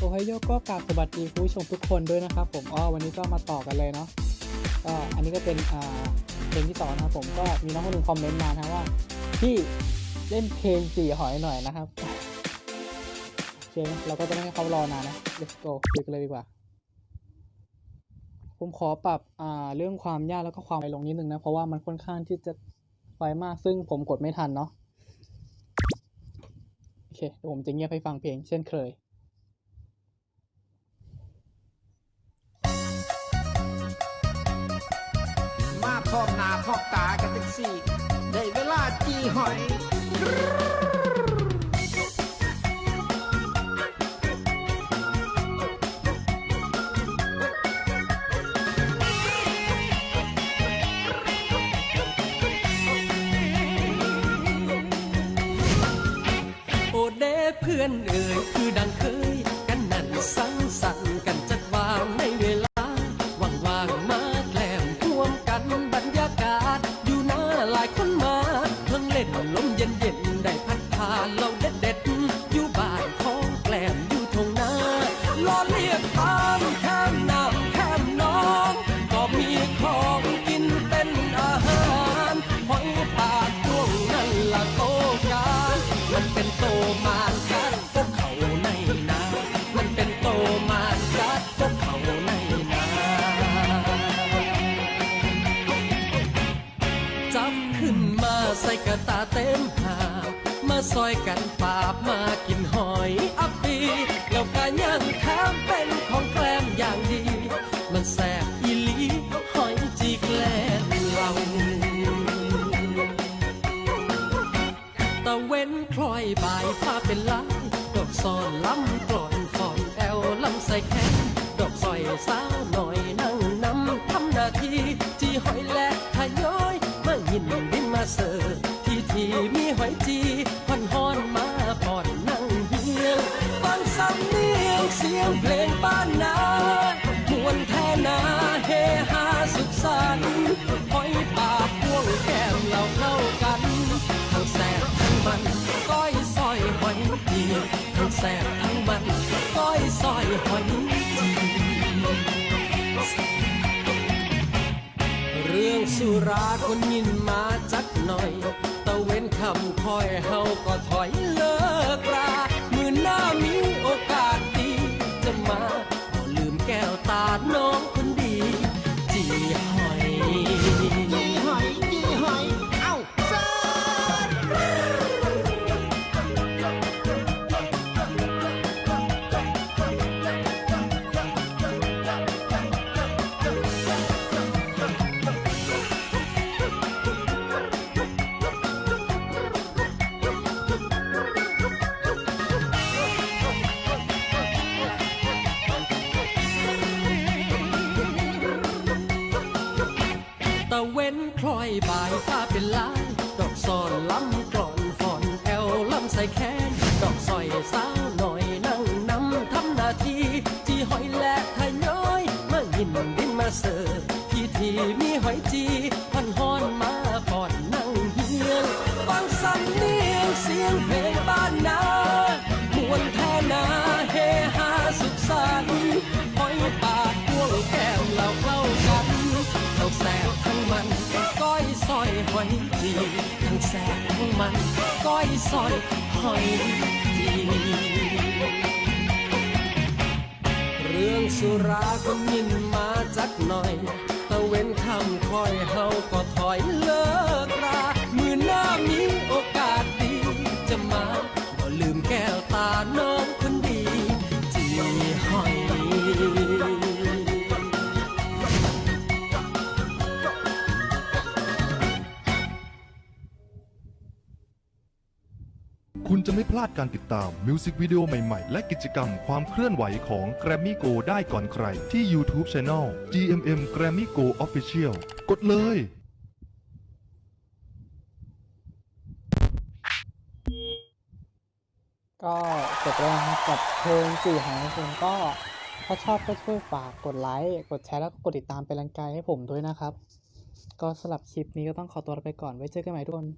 โอไฮโยก็กราบสวัสดีคุณผู้ชมทุกคนด้วยนะครับผมอ้อวันนี้ก็มาต่อกันเลยเนาะก็อันนี้ก็เป็นอ่าเพลงที่สองนะครับผมก็มีน้องคนหนึ่งคอมเมนต์มานะว่าพี่เล่นเพลงสี่หอยหน่อยนะครับโอเคเราก็จะไม่ให้เขารอนานนะ let's go ดูกันเลยดีกว่า ผมขอปรับอ่าเรื่องความยากแล้วก็ความไวลงนิดนึงนะ เพราะว่ามันค่อนข้างที่จะไวมากซึ่งผมกดไม่ทันเนาะโอเคเดี๋ยวผมจะเงียบให้ฟังเพลงเช่นเคย มาพอมหน้าพอมตากันจังสี่ ได้เวลาจีหอย โอเดเพื่อนเอ่ยคือดังเคย กันนั่นสังสรรค์กัน กระตาเต็มหาบมาซอยกันปาบมากินหอยอัปปีแล้วก็ย่างแถมเป็นของแกล้มอย่างดี มันแสบอีหลีหอยจีแกลมเราตะเว้นคลอยบ่ายฟ้าเป็นลายดอกซอนล้ำกลอน หอยจีฮอนฮอนมาผ่อนนั่งเฮียงฟังสำเนียงเสียงเพลงบ้านนามวนแทนาเฮฮาสุขสันต์หอยปากพวงแก้มเราเข้ากันทั้งแสบทั้งมันก้อยซอยหอยจีทั้งแสบทั้งมันก้อยซอยหอยจีเรื่องสุราคนยินมาจัก บายฟ้าเป็นลายดอกซอนล้ำกลอนฟอนแอลลำใส่แขนดอกซอยสาวหน่อยนั่งนำทำหน้าที่จีหอยและทยอยมายินดินมาเสิร์ฟที่ทีมีหอยจีพันฮอนมาก่อนนั่งเฮียงฟังสำเนียงเสียงเพลงบ้านนามวนแท่นาเฮฮาสุขสันต์หอยปา หอยจีทั้งแสบทั้งมันก้อยซอยหอยจีเรื่องสุราก็ยินมาจักหน่อยตะเว้นคำคอยเฮาก็ถอยเลิกรามือหน้ามีโอกาสดีจะมาก็ลืมแก้วตาน้ คุณจะไม่พลาดการติดตามมิวสิกวิดีโอใหม่ๆ และกิจกรรมความเคลื่อนไหวของ Grammy Go ได้ก่อนใคร ที่ YouTube Channel GMM Grammy Go Official กดเลยก็จบแล้วนะครับกับเพลงสี่หางเพลงก็ถ้าชอบก็ช่วยฝากกดไลค์ กดแชร์แล้วก็กดติดตามเป็นแรงใจให้ผมด้วยนะครับ ก็สำหรับคลิปนี้ก็ต้องขอตัวไปก่อนไว้เจอกันใหม่ทุกคน